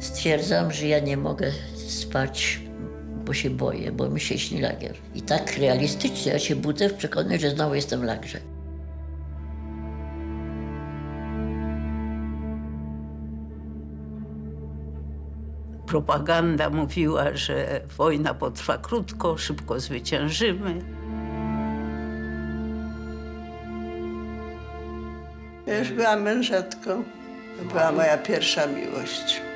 Stwierdzam, że ja nie mogę spać, bo się boję, bo mi się śni lagier. I tak realistycznie ja się budzę w przekonaniu, że znowu jestem w lagrze. Propaganda mówiła, że wojna potrwa krótko, szybko zwyciężymy. Ja już byłam mężatką. To była moja pierwsza miłość.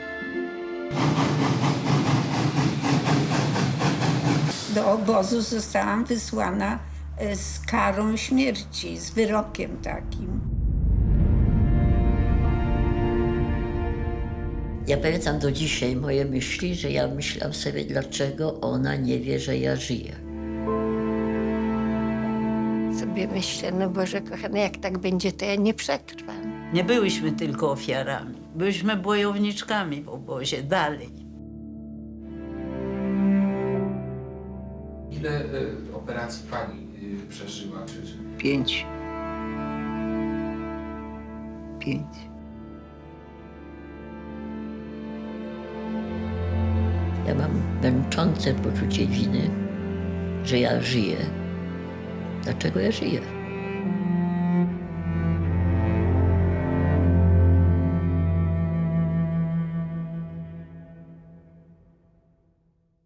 Do obozu zostałam wysłana e, z karą śmierci, z wyrokiem takim. Ja pamiętam do dzisiaj moje myśli, że ja myślałam sobie, dlaczego ona nie wie, że ja żyję. Sobie myślę, no Boże kochany, jak tak będzie, to ja nie przetrwam. Nie byłyśmy tylko ofiarami, byliśmy bojowniczkami w obozie dalej. Ile y, operacji pani y, przeżyła? Czy, czy... Pięć. Pięć. Ja mam męczące poczucie winy, że ja żyję. Dlaczego ja żyję?